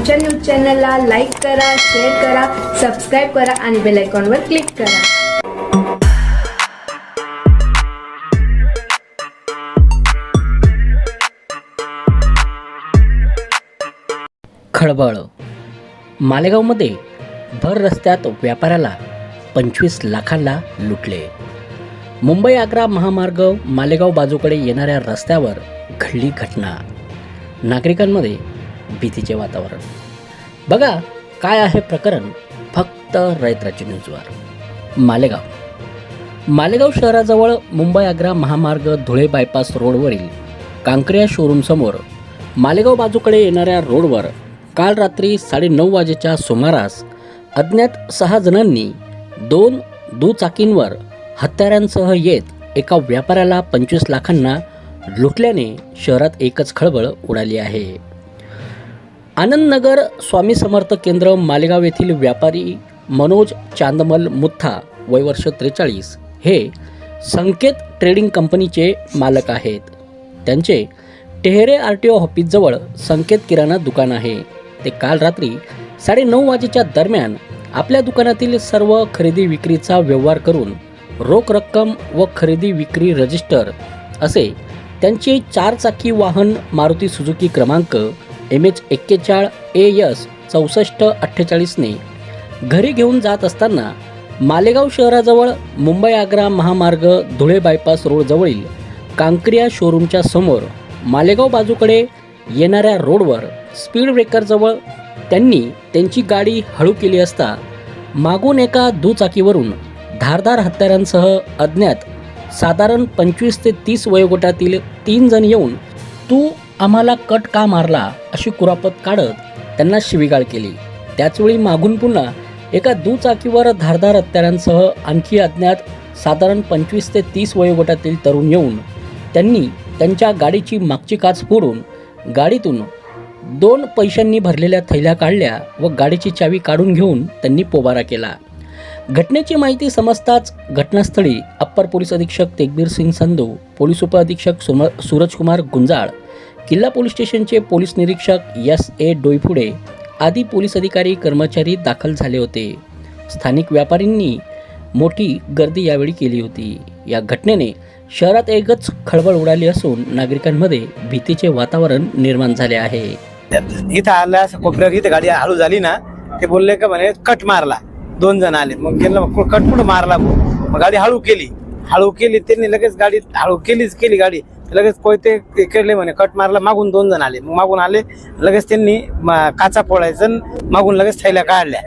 आमच्या न्यूज चॅनलला लाईक करा शेअर करा सबस्क्राईब करा आणि बेल आयकॉनवर क्लिक करा. खळबळ. मालेगावमध्ये भर रस्त्यात व्यापाऱ्याला पंचवीस लाखांना लुटले. मुंबई आग्रा महामार्ग मालेगाव बाजूकडे येणाऱ्या रस्त्यावर घडली घटना. नागरिकांमध्ये भीतीचे वातावरण. बघा काय आहे प्रकरण? फक्त रयत्राची न्यूजवर. मालेगाव. मालेगाव शहराजवळ मुंबई आग्रा महामार्ग धुळे बायपास रोडवरील कांक्रिया शोरूमसमोर मालेगाव बाजूकडे येणाऱ्या रोडवर काल रात्री साडेनऊ वाजेच्या सुमारास अज्ञात सहा जणांनी दोन दुचाकींवर हत्यारांसह येत एका व्यापाऱ्याला पंचवीस लाखांना लुटल्याने शहरात एकच खळबळ उडाली आहे. आनंदनगर स्वामी समर्थ केंद्र मालेगाव येथील व्यापारी मनोज चांदमल मुथा वय वर्ष त्रेचाळीस हे संकेत ट्रेडिंग कंपनीचे मालक आहेत. त्यांचे टेहरे आर टी ओ ऑफिसजवळ संकेत किराणा दुकान आहे. ते काल रात्री साडेनऊ वाजेच्या दरम्यान आपल्या दुकानातील सर्व खरेदी विक्रीचा व्यवहार करून रोख रक्कम व खरेदी विक्री रजिस्टर असे त्यांचे चारचाकी वाहन मारुती सुझुकी क्रमांक एम एच एक्केचाळ ए यस चौसष्ट अठ्ठेचाळीसने घरी घेऊन जात असताना मालेगाव शहराजवळ मुंबई आग्रा महामार्ग धुळे बायपास रोडजवळील कांक्रिया शोरूमच्या समोर मालेगाव बाजूकडे येणाऱ्या रोडवर स्पीड ब्रेकरजवळ त्यांनी त्यांची गाडी हळू केली असता मागून एका दुचाकीवरून धारदार हत्यारांसह अज्ञात साधारण पंचवीस ते तीस वयोगटातील तीन जण येऊन तू आम्हाला कट का मारला अशी कुरापत काढत त्यांना शिवीगाळ केली. त्याचवेळी मागून पुन्हा एका दुचाकीवर धारदार हत्यारांसह आणखी अज्ञात साधारण पंचवीस ते तीस वयोगटातील तरुण येऊन त्यांनी त्यांच्या गाडीची मागची काच फोडून गाडीतून दोन पैशांनी भरलेल्या थैल्या काढल्या व गाडीची चावी काढून घेऊन त्यांनी पोबारा केला. घटनेची माहिती समजताच घटनास्थळी अप्पर पोलीस अधीक्षक तेगबीर सिंग संधू पोलीस उपअधीक्षक सुम सूरजकुमार गुंजाळ किल्ला पोलीस स्टेशनचे पोलीस निरीक्षक एस ए डोईफुडे आदी पोलीस अधिकारी कर्मचारी दाखल झाले होते. स्थानिक व्यापारींनी मोठी गर्दी यावेळी केली होती. या घटनेने शहरात एकच खळबळ उडाली असून नागरिकांमध्ये भीतीचे वातावरण निर्माण झाले आहे. इथं आला कोपऱ्यावर इथे गाडी हळू झाली ना ते बोलले का म्हणे कट मारला. दोन जण आले. मग त्यांना कट कुठं मारला मग गाडी हळू केली. हळू केली त्यांनी लगेच गाडी हळू केलीच केली गाडी. लगेच कोयते केले म्हणे कट मारला मागून दोन जण आले. मग मागून आले लगेच त्यांनी काचा फोडायचं आणि मागून लगेच थैल्या काढल्या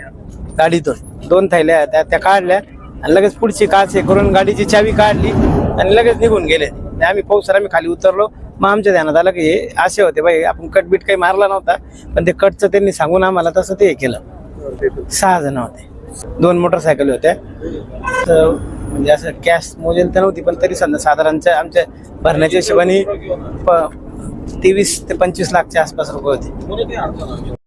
गाडीतून. दोन थैल्या त्या त्या काढल्या आणि लगेच पुढची काच हे करून गाडीची चावी काढली आणि लगेच निघून गेले. आम्ही पाऊसर आम्ही खाली उतरलो. मग आमच्या ध्यानात आलं की हे असे होते. बाई आपण कटबीट काही मारला नव्हता पण ते कटचं त्यांनी सांगून आम्हाला तसं ते हे केलं. सहा जण होते. दोन मोटरसायकल होत्या. तर म्हणजे असं कॅश मोजेल तर नव्हती पण तरी समजा साधारणच्या आमच्या भरण्याच्या हिशोबाने तेवीस ते पंचवीस लाखच्या आसपास रुपये होते.